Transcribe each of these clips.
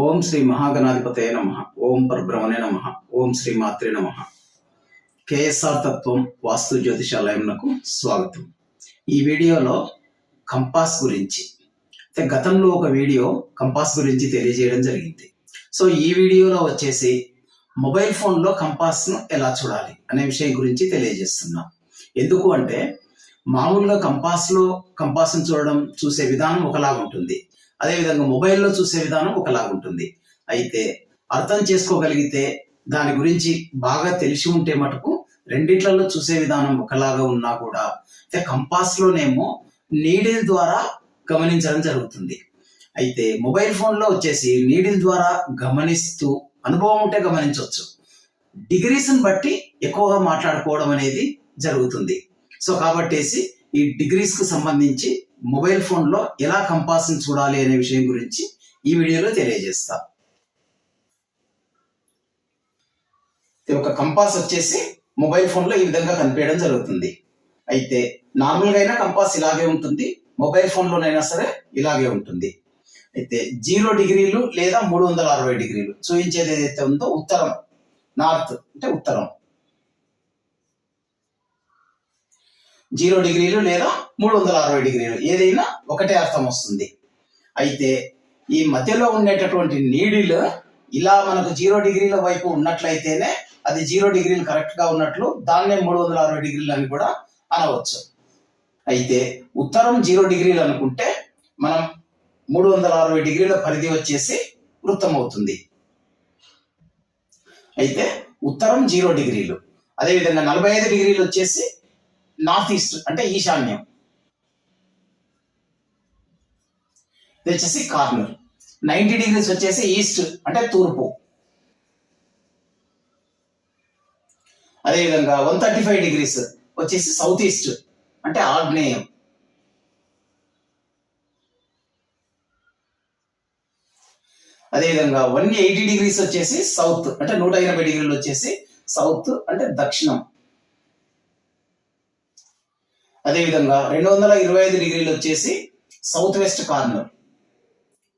ఓం శ్రీ మహాగణాధిపతే నమ. ఓం పరబ్రహ్మణే నమ. ఓం శ్రీ మాత్రే నమ. కేఎస్ఆర్ తత్వం వాస్తు జ్యోతిషాలయంకు స్వాగతం. ఈ వీడియోలో కంపాస్ గురించి అయితే గతంలో ఒక వీడియో కంపాస్ గురించి తెలియజేయడం జరిగింది. సో ఈ వీడియోలో వచ్చేసి మొబైల్ ఫోన్లో కంపాస్ను ఎలా చూడాలి అనే విషయం గురించి తెలియజేస్తున్నా. ఎందుకు అంటే మామూలుగా కంపాస్లో కంపాస్ను చూడడం చూసే విధానం ఒకలాగా ఉంటుంది అదేవిధంగా మొబైల్లో చూసే విధానం ఒకలాగా ఉంటుంది అయితే అర్థం చేసుకోగలిగితే దాని గురించి బాగా తెలిసి ఉంటే మటుకు రెండిట్లలో చూసే విధానం ఒకలాగా ఉన్నా కూడా అయితే కంపాస్లోనేమో నీడిల్ ద్వారా గమనించడం జరుగుతుంది. అయితే మొబైల్ ఫోన్లో వచ్చేసి నీడిల్ ద్వారా గమనిస్తూ అనుభవం ఉంటే గమనించవచ్చు డిగ్రీస్ని బట్టి ఎక్కువగా మాట్లాడుకోవడం అనేది జరుగుతుంది. సో కాబట్టేసి ఈ డిగ్రీస్కు సంబంధించి మొబైల్ ఫోన్లో ఎలా కంపాస్ చూడాలి అనే విషయం గురించి ఈ వీడియోలో తెలియజేస్తా. ఇది ఒక కంపాస్ వచ్చేసి మొబైల్ ఫోన్లో ఈ విధంగా కనిపించడం జరుగుతుంది. అయితే నార్మల్గా అయినా కంపాస్ ఇలాగే ఉంటుంది మొబైల్ ఫోన్ లోనైనా సరే ఇలాగే ఉంటుంది. అయితే జీరో డిగ్రీలు లేదా మూడు వందల అరవై డిగ్రీలు చూపించేది ఏదైతే ఉందో ఉత్తరం నార్త్ అంటే ఉత్తరం. జీరో డిగ్రీలు లేదా మూడు వందల అరవై డిగ్రీలు. ఏదైనా ఒకటే అర్థం వస్తుంది. అయితే ఈ మధ్యలో ఉండేటటువంటి నీడిల్ ఇలా మనకు జీరో డిగ్రీల వైపు ఉన్నట్లయితేనే అది జీరో డిగ్రీలు కరెక్ట్గా ఉన్నట్లు దాన్నే మూడు వందల అరవై డిగ్రీలు అని కూడా అనవచ్చు. అయితే ఉత్తరం జీరో డిగ్రీలు అనుకుంటే మనం మూడు వందల అరవై డిగ్రీల పరిధి వచ్చేసి వృత్తం అవుతుంది అయితే ఉత్తరం జీరో డిగ్రీలు. అదేవిధంగా నలభై ఐదు డిగ్రీలు వచ్చేసి నార్త్ ఈస్ట్ అంటే ఈశాన్యం. ఇది వచ్చేసి కార్నర్. నైంటీ డిగ్రీస్ వచ్చేసి ఈస్ట్ అంటే తూర్పు. అదేవిధంగా వన్ థర్టీ ఫైవ్ డిగ్రీస్ వచ్చేసి సౌత్ ఈస్ట్ అంటే ఆగ్నేయం. అదేవిధంగా వన్ ఎయిటీ డిగ్రీస్ వచ్చేసి సౌత్ అంటే నూట ఎనభై డిగ్రీలు వచ్చేసి సౌత్ అంటే దక్షిణం. అదేవిధంగా రెండు వందల ఇరవై ఐదు డిగ్రీలు వచ్చేసి సౌత్ వెస్ట్ కార్నర్.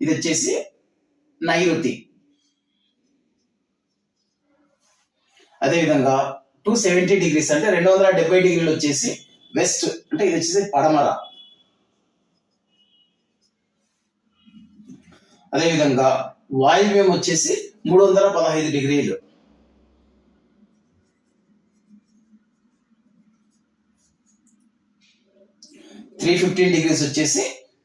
ఇది వచ్చేసి నైరుతి. అదేవిధంగా టూ సెవెంటీ డిగ్రీస్ అంటే రెండు వందల డెబ్బై డిగ్రీలు వచ్చేసి వెస్ట్ అంటే ఇది వచ్చేసి పడమర. అదేవిధంగా వాయువ్యం వచ్చేసి మూడు వందల పదహైదు డిగ్రీలు. త్రీ ఫిఫ్టీన్ డిగ్రీస్ వచ్చేసి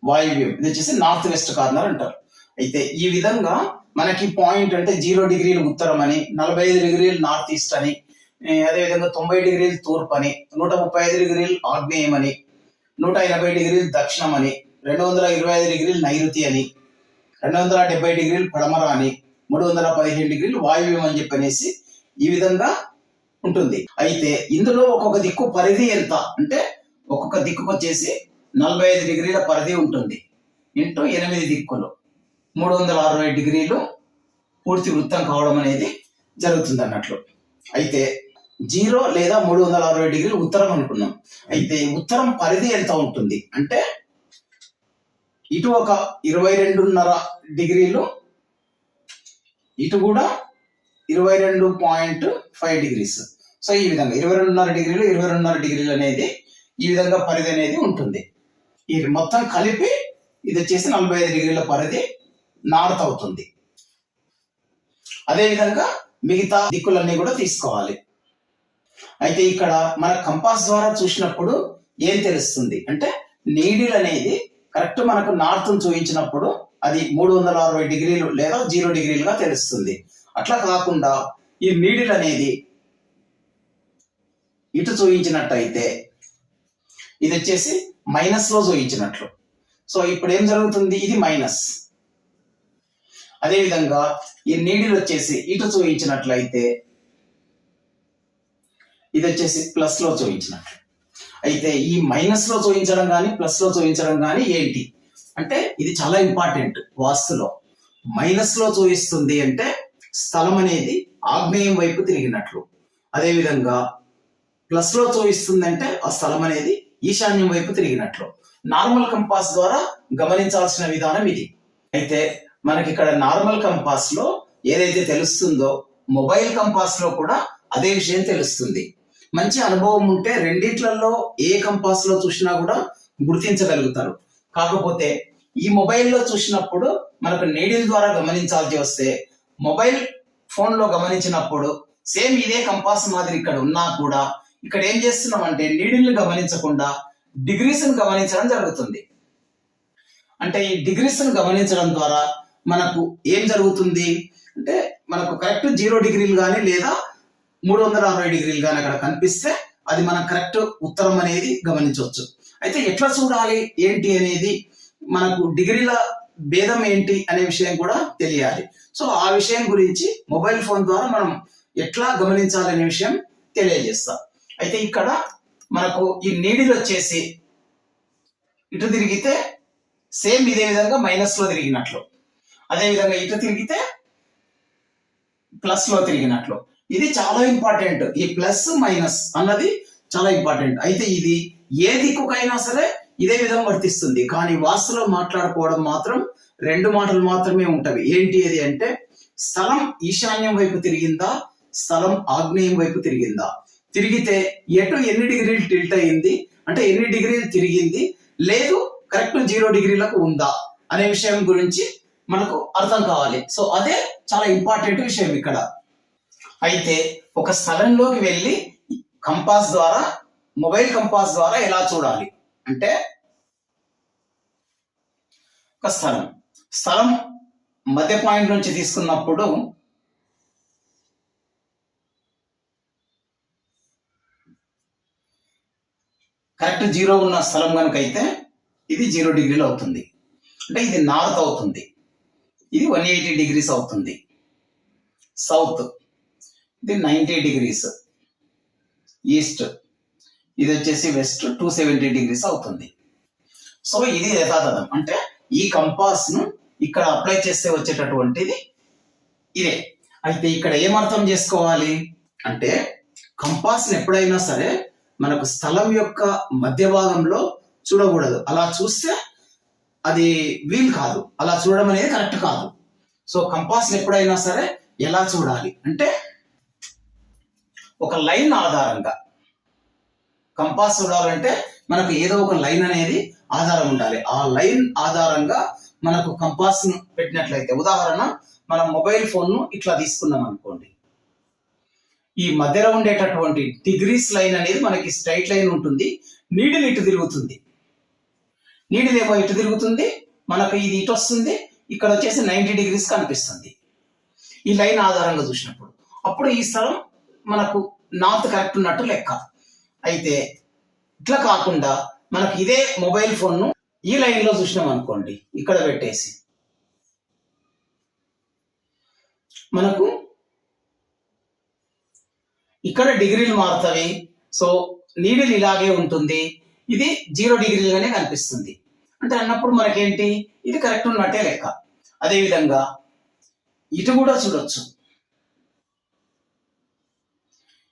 వాయువ్యం ఇది వచ్చేసి నార్త్ వెస్ట్ కార్నర్ అంటారు. అయితే ఈ విధంగా మనకి పాయింట్ అంటే జీరో డిగ్రీలు ఉత్తరం అని నలభై ఐదు డిగ్రీలు నార్త్ ఈస్ట్ అని అదేవిధంగా తొంభై డిగ్రీలు తూర్పు అని నూట ముప్పై ఐదు డిగ్రీలు ఆగ్నేయం అని నూట ఎనభై డిగ్రీలు దక్షిణం అని రెండు వందల ఇరవై ఐదు డిగ్రీలు నైరుతి అని రెండు వందల డెబ్బై డిగ్రీలు పడమర అని మూడు వందల పదిహేను డిగ్రీలు వాయువ్యం అని చెప్పనేసి ఈ విధంగా ఉంటుంది. అయితే ఇందులో ఒక్కొక్క దిక్కు పరిధి ఎంత? అంటే ఒక్కొక్క దిక్కుకు వచ్చేసి నలభై ఐదు డిగ్రీల పరిధి ఉంటుంది. ఇంటూ ఎనిమిది దిక్కులు. మూడు వందల అరవై డిగ్రీలు పూర్తి వృత్తం కావడం అనేది జరుగుతుంది అన్నట్లు అయితే జీరో లేదా మూడు వందల అరవై డిగ్రీలు ఉత్తరం అనుకున్నాం. అయితే ఉత్తరం పరిధి ఎంత ఉంటుంది? అంటే ఇటు ఒక ఇరవై రెండున్నర డిగ్రీలు ఇటు కూడా ఇరవై రెండు పాయింట్ ఫైవ్ డిగ్రీస్. సో ఈ విధంగా ఇరవై రెండున్నర డిగ్రీలు ఇరవై రెండున్నర డిగ్రీలు అనేది ఈ విధంగా పరిధి అనేది ఉంటుంది. ఇది మొత్తం కలిపి ఇది వచ్చేసి నలభై ఐదు డిగ్రీల పరిధి నార్త్ అవుతుంది. అదేవిధంగా మిగతా దిక్కులన్నీ కూడా తీసుకోవాలి. అయితే ఇక్కడ మన కంపాస్ ద్వారా చూసినప్పుడు ఏం తెలుస్తుంది? అంటే నీడిల్ అనేది కరెక్ట్ మనకు నార్త్ చూపించినప్పుడు అది మూడు వందల అరవై డిగ్రీలు లేదా జీరో డిగ్రీలుగా తెలుస్తుంది. అట్లా కాకుండా ఈ నీడిల్ అనేది ఇటు చూపించినట్టయితే ఇది వచ్చేసి మైనస్లో చూపించినట్లు సో ఇప్పుడు ఏం జరుగుతుంది? ఇది మైనస్. అదేవిధంగా ఈ నీడిల్ వచ్చేసి ఇటు చూపించినట్లయితే ఇది వచ్చేసి ప్లస్లో చూపించినట్లు అయితే ఈ మైనస్లో చూపించడం కానీ ప్లస్లో చూపించడం కానీ ఏంటి? అంటే ఇది చాలా ఇంపార్టెంట్ వాస్తులో. మైనస్లో చూపిస్తుంది అంటే స్థలం అనేది ఆగ్నేయం వైపు తిరిగినట్లు. అదేవిధంగా ప్లస్లో చూపిస్తుంది అంటే ఆ స్థలం అనేది ఈశాన్యం వైపు తిరిగినట్లు. నార్మల్ కంపాస్ ద్వారా గమనించాల్సిన విధానం ఇది. అయితే మనకి ఇక్కడ నార్మల్ కంపాస్లో ఏదైతే తెలుస్తుందో మొబైల్ కంపాస్లో కూడా అదే విషయం తెలుస్తుంది. మంచి అనుభవం ఉంటే రెండిట్లలో ఏ కంపాస్లో చూసినా కూడా గుర్తించగలుగుతారు. కాకపోతే ఈ మొబైల్లో చూసినప్పుడు మనకు నీడిల్ ద్వారా గమనించాల్సి వస్తే మొబైల్ ఫోన్లో గమనించినప్పుడు సేమ్ ఇదే కంపాస్ మాదిరి ఇక్కడ ఉన్నా కూడా ఇక్కడ ఏం చేస్తున్నాం అంటే నీడిల్ని గమనించకుండా డిగ్రీస్ని గమనించడం జరుగుతుంది. అంటే ఈ డిగ్రీస్ గమనించడం ద్వారా మనకు ఏం జరుగుతుంది? అంటే మనకు కరెక్ట్ జీరో డిగ్రీలు కానీ లేదా మూడు వందల అరవై డిగ్రీలు కానీ అక్కడ కనిపిస్తే అది మనం కరెక్ట్ ఉత్తరం అనేది గమనించవచ్చు. అయితే ఎట్లా చూడాలి? ఏంటి అనేది మనకు డిగ్రీల భేదం ఏంటి అనే విషయం కూడా తెలియాలి. సో ఆ విషయం గురించి మొబైల్ ఫోన్ ద్వారా మనం ఎట్లా గమనించాలనే విషయం తెలియజేస్తాం. అయితే ఇక్కడ మనకు ఈ నీడిల్ వచ్చేసి ఇటు తిరిగితే సేమ్ ఇదే విధంగా మైనస్లో తిరిగినట్లు. అదేవిధంగా ఇటు తిరిగితే ప్లస్లో తిరిగినట్లు. ఇది చాలా ఇంపార్టెంట్ ఈ ప్లస్ మైనస్ అన్నది చాలా ఇంపార్టెంట్ అయితే ఇది ఏ దిక్కుకైనా సరే ఇదే విధంగా వర్తిస్తుంది. కానీ వాస్తులో మాట్లాడుకోవడం మాత్రం రెండు మాటలు మాత్రమే ఉంటవి. ఏంటి అది అంటే స్థలం ఈశాన్యం వైపు తిరిగిందా? స్థలం ఆగ్నేయం వైపు తిరిగిందా? తిరిగితే ఎటు ఎన్ని డిగ్రీలు టిల్ట్ అయింది? అంటే ఎన్ని డిగ్రీలు తిరిగింది? లేదు కరెక్ట్ జీరో డిగ్రీలకు ఉందా? అనే విషయం గురించి మనకు అర్థం కావాలి. సో అదే చాలా ఇంపార్టెంట్ విషయం ఇక్కడ. అయితే ఒక స్థలంలోకి వెళ్ళి కంపాస్ ద్వారా మొబైల్ కంపాస్ ద్వారా ఎలా చూడాలి? అంటే ఒక స్థలం. స్థలం మధ్య పాయింట్ నుంచి తీసుకున్నప్పుడు కరెక్ట్ జీరో ఉన్న స్థలం కనుక అయితే ఇది జీరో డిగ్రీలు అవుతుంది. అంటే ఇది నార్త్ అవుతుంది. ఇది వన్ ఎయిటీ డిగ్రీస్ అవుతుంది. సౌత్ ఇది నైంటీ డిగ్రీస్. ఈస్ట్ ఇది వచ్చేసి వెస్ట్ టూ సెవెంటీ డిగ్రీస్ అవుతుంది. సో ఇది యథాతథం. అంటే ఈ కంపాస్ను ఇక్కడ అప్లై చేస్తే వచ్చేటటువంటిది ఇదే. అయితే ఇక్కడ ఏం అర్థం చేసుకోవాలి? అంటే కంపాస్ ఎప్పుడైనా సరే మనకు స్థలం యొక్క మధ్య భాగంలో చూడకూడదు. అలా చూస్తే అది వీల్ కాదు. అలా చూడడం అనేది కరెక్ట్ కాదు. సో కంపాస్ ఎప్పుడైనా సరే ఎలా చూడాలి? అంటే ఒక లైన్ ఆధారంగా. కంపాస్ చూడాలంటే మనకు ఏదో ఒక లైన్ అనేది ఆధారం ఉండాలి. ఆ లైన్ ఆధారంగా మనకు కంపాస్ పెట్టినట్లయితే ఉదాహరణ మనం మొబైల్ ఫోన్ను ఇట్లా తీసుకున్నాం అనుకోండి ఈ మధ్యలో ఉండేటటువంటి డిగ్రీస్ లైన్ అనేది మనకి స్ట్రైట్ లైన్ ఉంటుంది. నీడిల్ ఇటు తిరుగుతుంది. నీడిల్ ఏమో ఇటు తిరుగుతుంది. మనకు ఇది ఇటు వస్తుంది. ఇక్కడ వచ్చేసి నైంటీ డిగ్రీస్ కనిపిస్తుంది. ఈ లైన్ ఆధారంగా చూసినప్పుడు. అప్పుడు ఈ స్థలం మనకు నార్త్ కరెక్ట్ ఉన్నట్టు లెక్క. అయితే ఇట్లా కాకుండా మనకి ఇదే మొబైల్ ఫోన్ను ఈ లైన్లో చూసినాం అనుకోండి. ఇక్కడ పెట్టేసి. మనకు ఇక్కడ డిగ్రీలు మారుతవి సో నీడిల్ ఇలాగే ఉంటుంది. ఇది జీరో డిగ్రీలుగానే కనిపిస్తుంది. అంటే అన్నప్పుడు మనకేంటి? ఇది కరెక్ట్ ఉన్నట్టే లెక్క. అదేవిధంగా ఇటు కూడా చూడొచ్చు.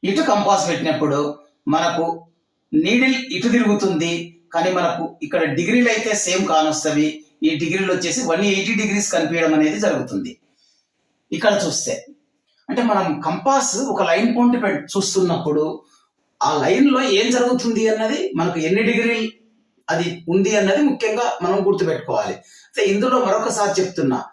ఇటు కంపాస్ పెట్టినప్పుడు మనకు నీడిల్ ఇటు తిరుగుతుంది. కానీ మనకు ఇక్కడ డిగ్రీలు అయితే సేమ్ కానొస్తవి. ఈ డిగ్రీలు వచ్చేసి వన్ ఎయిటీ డిగ్రీస్ కనిపించడం అనేది జరుగుతుంది. ఇక్కడ చూస్తే అంటే మనం కంపాస్ ఒక లైన్ పాయింట్ పెట్ చూస్తున్నప్పుడు ఆ లైన్లో ఏం జరుగుతుంది అన్నది మనకు ఎన్ని డిగ్రీ అది ఉంది అన్నది ముఖ్యంగా మనం గుర్తుపెట్టుకోవాలి. అయితే ఇందులో మరొకసారి చెప్తున్నా.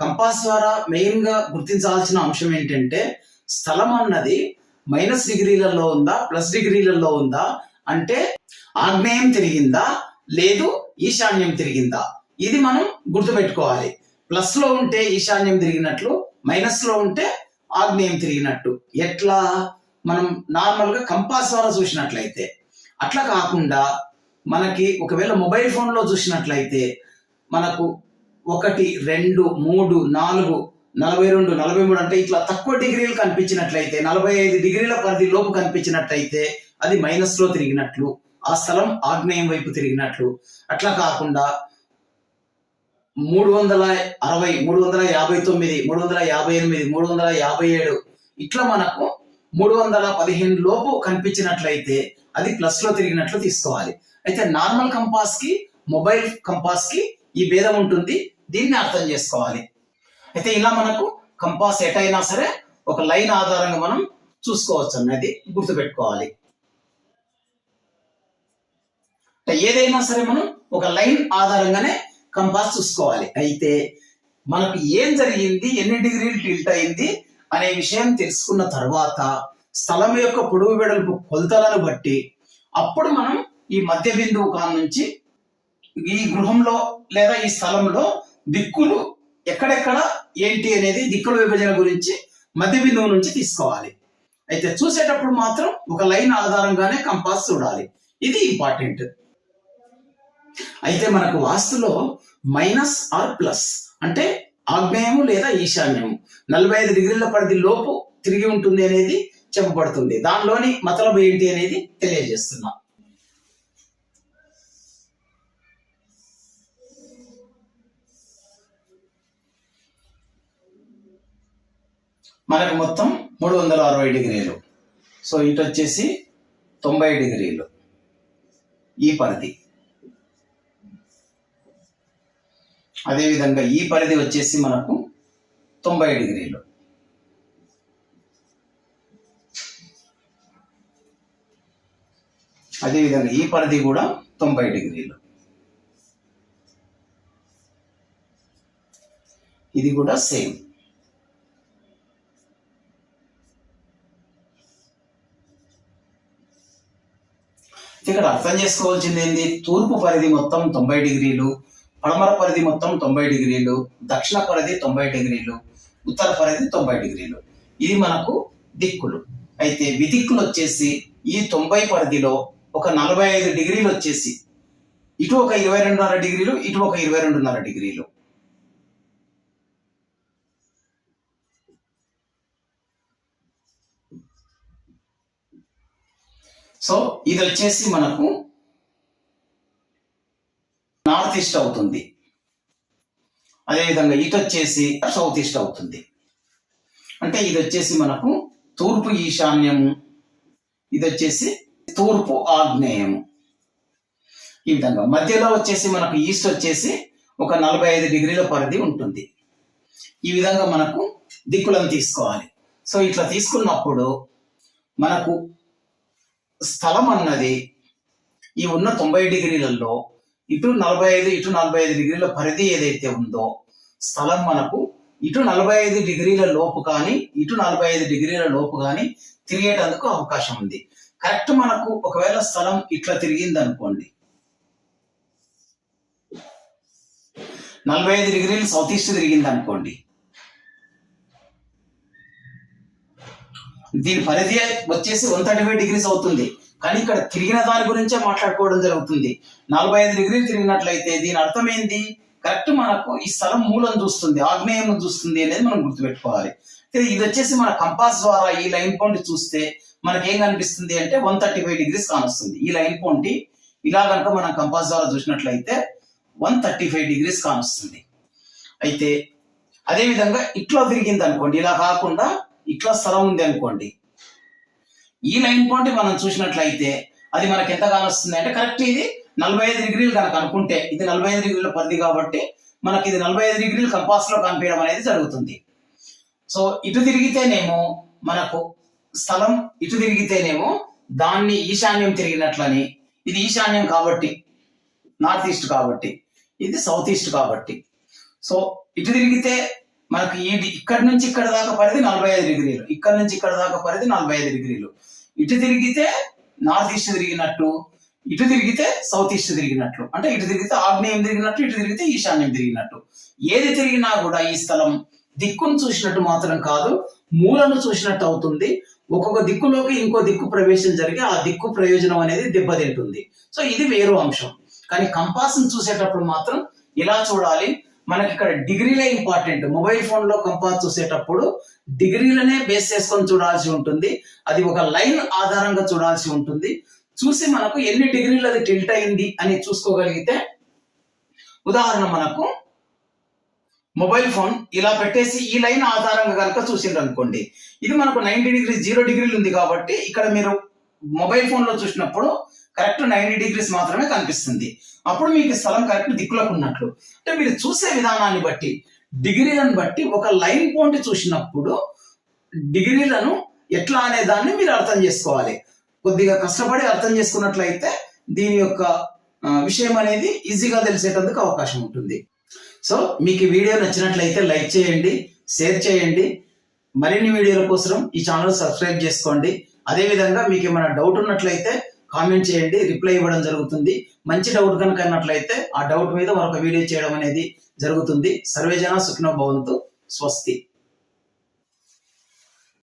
కంపాస్ ద్వారా మెయిన్గా గుర్తించాల్సిన అంశం ఏంటంటే స్థలం అన్నది మైనస్ డిగ్రీలలో ఉందా ప్లస్ డిగ్రీలలో ఉందా? అంటే ఆగ్నేయం తిరిగిందా? లేదు ఈశాన్యం తిరిగిందా? ఇది మనం గుర్తుపెట్టుకోవాలి. ప్లస్లో ఉంటే ఈశాన్యం తిరిగినట్లు మైనస్లో ఉంటే ఆగ్నేయం తిరిగినట్టు. ఎట్లా? మనం నార్మల్గా కంపాస్ ద్వారా చూసినట్లయితే. అట్లా కాకుండా మనకి ఒకవేళ మొబైల్ ఫోన్లో చూసినట్లయితే మనకు ఒకటి రెండు మూడు నాలుగు నలభై రెండు నలభై మూడు అంటే ఇట్లా తక్కువ డిగ్రీలు కనిపించినట్లయితే నలభై ఐదు డిగ్రీల పరిధి లోపు కనిపించినట్లయితే అది మైనస్లో తిరిగినట్లు ఆ స్థలం ఆగ్నేయం వైపు తిరిగినట్లు. అట్లా కాకుండా మూడు వందల అరవై మూడు వందల యాభై తొమ్మిది మూడు వందల యాభై ఎనిమిది మూడు వందల యాభై ఏడు. ఇట్లా మనకు మూడు వందల పదిహేను లోపు కనిపించినట్లయితే అది ప్లస్లో తిరిగినట్లు తీసుకోవాలి. అయితే నార్మల్ కంపాస్కి మొబైల్ కంపాస్కి ఈ భేదం ఉంటుంది. దీన్ని అర్థం చేసుకోవాలి. అయితే ఇలా మనకు కంపాస్ ఎటైనా సరే ఒక లైన్ ఆధారంగా మనం చూసుకోవచ్చు అన్నది గుర్తుపెట్టుకోవాలి. ఏదైనా సరే మనం ఒక లైన్ ఆధారంగానే కంపాస్ చూసుకోవాలి. అయితే మనకు ఏం జరిగింది? ఎన్ని డిగ్రీలు టిల్ట్ అయింది? అనే విషయం తెలుసుకున్న తర్వాత స్థలం యొక్క పొడవు వెడల్పు కొలతలను బట్టి అప్పుడు మనం ఈ మధ్య బిందువు కాడ నుంచి ఈ గృహంలో లేదా ఈ స్థలంలో దిక్కులు ఎక్కడెక్కడ ఏంటి అనేది దిక్కుల విభజన గురించి మధ్య బిందువు నుంచి తీసుకోవాలి. అయితే చూసేటప్పుడు మాత్రం ఒక లైన్ ఆధారంగానే కంపాస్ చూడాలి. ఇది ఇంపార్టెంట్. అయితే మనకు వాస్తులో మైనస్ ఆర్ ప్లస్ అంటే ఆగ్నేయము లేదా ఈశాన్యము. నలభై ఐదు డిగ్రీల పరిధి లోపు తిరిగి ఉంటుంది అనేది చెప్పబడుతుంది. దానిలోని మతలబు ఏంటి అనేది తెలియజేస్తున్నాం. మనకు మొత్తం మూడు వందల అరవై డిగ్రీలు. సో ఇటు వచ్చేసి తొంభై డిగ్రీలు ఈ పరిధి. అదేవిధంగా ఈ పరిధి వచ్చేసి మనకు తొంభై డిగ్రీలు. అదేవిధంగా ఈ పరిధి కూడా తొంభై డిగ్రీలు. ఇది కూడా సేమ్. ఇక్కడ అర్థం చేసుకోవాల్సింది ఏంది? తూర్పు పరిధి మొత్తం తొంభై డిగ్రీలు. పడమర పరిధి మొత్తం తొంభై డిగ్రీలు దక్షిణ పరిధి తొంభై డిగ్రీలు ఉత్తర పరిధి తొంభై డిగ్రీలు. ఇది మనకు దిక్కులు. అయితే విదిక్కులు వచ్చేసి ఈ తొంభై పరిధిలో ఒక నలభై ఐదు డిగ్రీలు వచ్చేసి ఇటు ఒక ఇరవై రెండున్నర డిగ్రీలు ఇటు ఒక ఇరవై రెండున్నర డిగ్రీలు. సో ఇది వచ్చేసి మనకు నార్త్ ఈస్ట్ అవుతుంది. అదేవిధంగా ఇటు వచ్చేసి సౌత్ ఈస్ట్ అవుతుంది. అంటే ఇది వచ్చేసి మనకు తూర్పు ఈశాన్యము ఇది వచ్చేసి తూర్పు ఆగ్నేయము. ఈ విధంగా మధ్యలో వచ్చేసి మనకు ఈస్ట్ వచ్చేసి ఒక నలభై ఐదు డిగ్రీల పరిధి ఉంటుంది. ఈ విధంగా మనకు దిక్కులను తీసుకోవాలి. సో ఇట్లా తీసుకున్నప్పుడు మనకు స్థలం అన్నది ఈ ఉన్న తొంభై డిగ్రీలలో ఇటు నలభై ఐదు ఇటు నలభై ఐదు డిగ్రీల పరిధి ఏదైతే ఉందో స్థలం మనకు ఇటు నలభై ఐదు డిగ్రీల లోపు కానీ ఇటు నలభై ఐదు డిగ్రీల లోపు కానీ తిరిగేటందుకు అవకాశం ఉంది. కరెక్ట్ మనకు ఒకవేళ స్థలం ఇట్లా తిరిగింది అనుకోండి నలభై ఐదు డిగ్రీలు సౌత్ ఈస్ట్ తిరిగింది అనుకోండి దీని పరిధి వచ్చేసి వన్ థర్టీ ఫైవ్ డిగ్రీస్ అవుతుంది. కానీ ఇక్కడ తిరిగిన దాని గురించే మాట్లాడుకోవడం జరుగుతుంది. నలభై ఐదు డిగ్రీలు తిరిగినట్లయితే దీని అర్థం ఏంది కరెక్ట్ మనకు ఈ స్థలం మూలం చూస్తుంది ఆగ్నేయం చూస్తుంది అనేది మనం గుర్తుపెట్టుకోవాలి. ఇది వచ్చేసి మన కంపాస్ ద్వారా ఈ లైన్ పాయింట్ చూస్తే మనకి ఏం కనిపిస్తుంది అంటే వన్ థర్టీ ఫైవ్ డిగ్రీస్ కానొస్తుంది. ఈ లైన్ పాయింట్ ఇలా కనుక మనం కంపాస్ ద్వారా చూసినట్లయితే వన్ థర్టీ ఫైవ్ డిగ్రీస్ కానొస్తుంది. అయితే అదే విధంగా ఇట్లా తిరిగింది అనుకోండి ఇలా కాకుండా ఇట్లా స్థలం ఉంది అనుకోండి. ఈ లైన్ పాయింట్ మనం చూసినట్లయితే అది మనకి ఎంత కానొస్తుంది అంటే కరెక్ట్ ఇది నలభై ఐదు డిగ్రీలు కనుక అనుకుంటే ఇది నలభై ఐదు డిగ్రీల పరిధి కాబట్టి మనకి ఇది నలభై ఐదు డిగ్రీలు కంపాస్లో కనిపించడం అనేది జరుగుతుంది. సో ఇటు తిరిగితేనేమో మనకు స్థలం ఇటు తిరిగితేనేమో దాన్ని ఈశాన్యం తిరిగినట్లని ఇది ఈశాన్యం కాబట్టి నార్త్ ఈస్ట్ కాబట్టి ఇది సౌత్ ఈస్ట్ కాబట్టి. సో ఇటు తిరిగితే మనకి ఈ ఇక్కడ నుంచి ఇక్కడ దాకా పరిధి నలభై ఐదు డిగ్రీలు. ఇక్కడ నుంచి ఇక్కడ దాకా పరిధి నలభై ఐదు డిగ్రీలు. ఇటు తిరిగితే నార్త్ ఈస్ట్ తిరిగినట్టు ఇటు తిరిగితే సౌత్ ఈస్ట్ తిరిగినట్లు అంటే ఇటు తిరిగితే ఆగ్నేయం తిరిగినట్టు ఇటు తిరిగితే ఈశాన్యం తిరిగినట్టు. ఏది తిరిగినా కూడా ఈ స్థలం దిక్కును చూసినట్టు మాత్రం కాదు మూలను చూసినట్టు అవుతుంది. ఒక్కొక్క దిక్కులోకి ఇంకో దిక్కు ప్రవేశం జరిగి ఆ దిక్కు ప్రయోజనం అనేది దెబ్బతింటుంది. సో ఇది వేరు అంశం. కానీ కంపాస్ని చూసేటప్పుడు మాత్రం ఇలా చూడాలి? మనకి ఇక్కడ డిగ్రీలే ఇంపార్టెంట్. మొబైల్ ఫోన్లో కంపాస్ చూసేటప్పుడు డిగ్రీలనే బేస్ చేసుకొని చూడాల్సి ఉంటుంది. అది ఒక లైన్ ఆధారంగా చూడాల్సి ఉంటుంది. చూసి మనకు ఎన్ని డిగ్రీలు అది టిల్ట్ అయింది అని చూసుకోగలిగితే ఉదాహరణ మనకు మొబైల్ ఫోన్ ఇలా పెట్టేసి ఈ లైన్ ఆధారంగా కనుక చూసిండ్రు అనుకోండి ఇది మనకు నైన్టీ డిగ్రీ జీరో డిగ్రీలు ఉంది కాబట్టి ఇక్కడ మీరు మొబైల్ ఫోన్లో చూసినప్పుడు కరెక్ట్ నైన్టీ డిగ్రీస్ మాత్రమే కనిపిస్తుంది. అప్పుడు మీకు స్థలం కరెక్ట్ దిక్కులకు ఉన్నట్లు. అంటే మీరు చూసే విధానాన్ని బట్టి డిగ్రీలను బట్టి ఒక లైన్ పాయింట్ చూసినప్పుడు డిగ్రీలను ఎట్లా అనే దాన్ని మీరు అర్థం చేసుకోవాలి. కొద్దిగా కష్టపడి అర్థం చేసుకున్నట్లయితే దీని యొక్క విషయం అనేది ఈజీగా తెలిసేటందుకు అవకాశం ఉంటుంది. సో మీకు ఈ వీడియో నచ్చినట్లయితే లైక్ చేయండి షేర్ చేయండి. మరిన్ని వీడియోల కోసం ఈ ఛానల్ సబ్స్క్రైబ్ చేసుకోండి. అదేవిధంగా మీకు ఏమైనా డౌట్ ఉన్నట్లయితే కామెంట్ చేయండి రిప్లై ఇవ్వడం జరుగుతుంది. మంచి డౌట్ కనుక అన్నట్లయితే ఆ డౌట్ మీద మరొక వీడియో చేయడం అనేది జరుగుతుంది. సర్వేజన సుఖినో భవంతు. స్వస్తి.